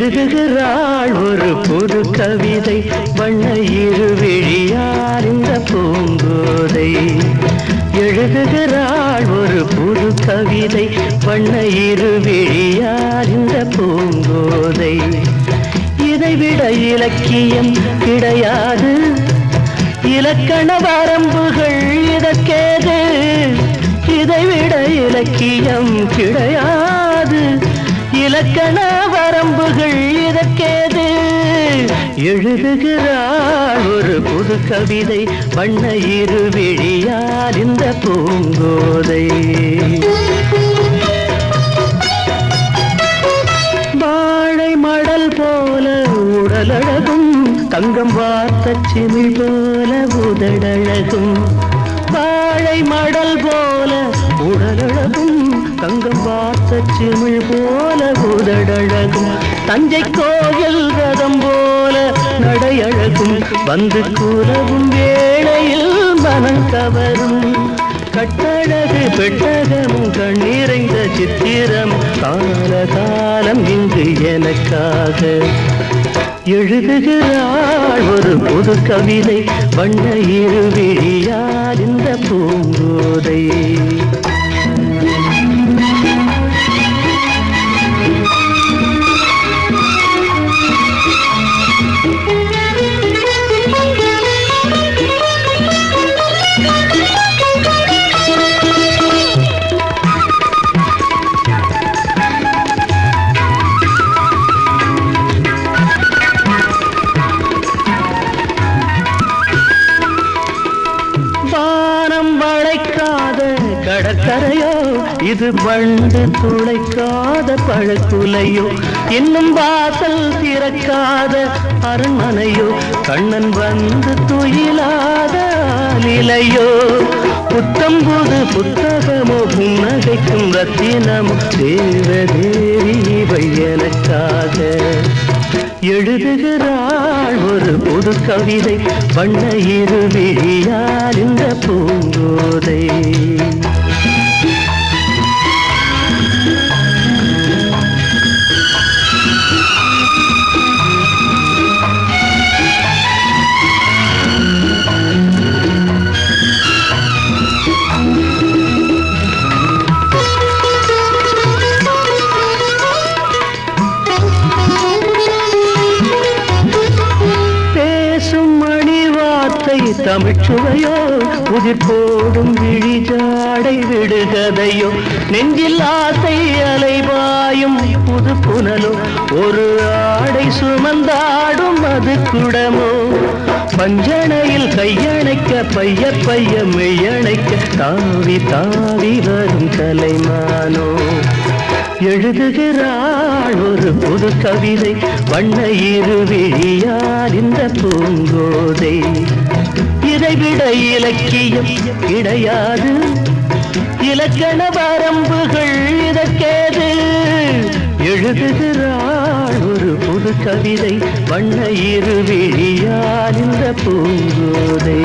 எழுதுகிறாள் ஒரு புது கவிதை வண்ண இருவிழியார் இந்த பூங்கோதை. எழுதுகிறாள் ஒரு புது கவிதை வண்ண இருவிழியார் இந்த பூங்கோதை. இதைவிட இலக்கியம் கிடையாது. இலக்கண வரம்புகள் இதற்கேது. இதைவிட இலக்கியம் கிடையாது. இலக்கண வரம்புகள் இதற்கேது? எழுதுகிறாள் ஒரு புது கவிதை வண்ண இரு விழியார் இந்த பூங்கோதை. வாழை மடல் போல உடலழகும் தங்கம் பார்த்த சிமிழ் போல உதடழகும். வாழை மடல் போல தங்கம் போல உதடழகும் தஞ்சை கோயில் ரதம் போல நடையழகும். வந்து கூறவும் வேளையில் மனம் கவரும் கட்டழகு பெட்டகமும் கண்ணீரைந்த சித்திரம். கால காலம் இங்கு எனக்காக. எழுதுகிறாள் ஒரு புது கவிதை. வண்ண இருவிழியார் இந்த பூங்கோதை. வானம் வளைக்காத கடற்கரையோ இது பண்டு துளைக்காத பழக்குலையோ இன்னும் வாசல் திறக்காத அரண்மனையோ கண்ணன் வந்து துயிலாத நிலையோ. புத்தம் புது புத்தகமோ புன்னகைக்கும் ரத்தினமோ தேவதேவி இவை எழுதுகிறாள் ஒரு புது கவிதை வண்ண இருவிழியார் இந்த பூங்கோதை? வார்த்தை தமிழ்ச்சுவையோ உயிர் போடும் விழிஜாடை விடுகதையோ நெஞ்சில் ஆசை அலைபாயும் புது புனலோ ஒரு ஆடை சுமந்தாடும் அது குடமோ. பஞ்சணையில் கையணைக்க பைய பைய மெய்யணைக்க தாவி தாவி வரும் கலைமானோ. எழுதுகிறாள் ஒரு புது கவிதை வண்ண இருவிழியார் இந்த பூங்கோதை. இதைவிட இலக்கியம் கிடையாது. இலக்கண வரம்புகள் இதற்கேது. எழுதுகிறாள் ஒரு புது கவிதை வண்ண இருவிழியார் இந்த பூங்கோதை.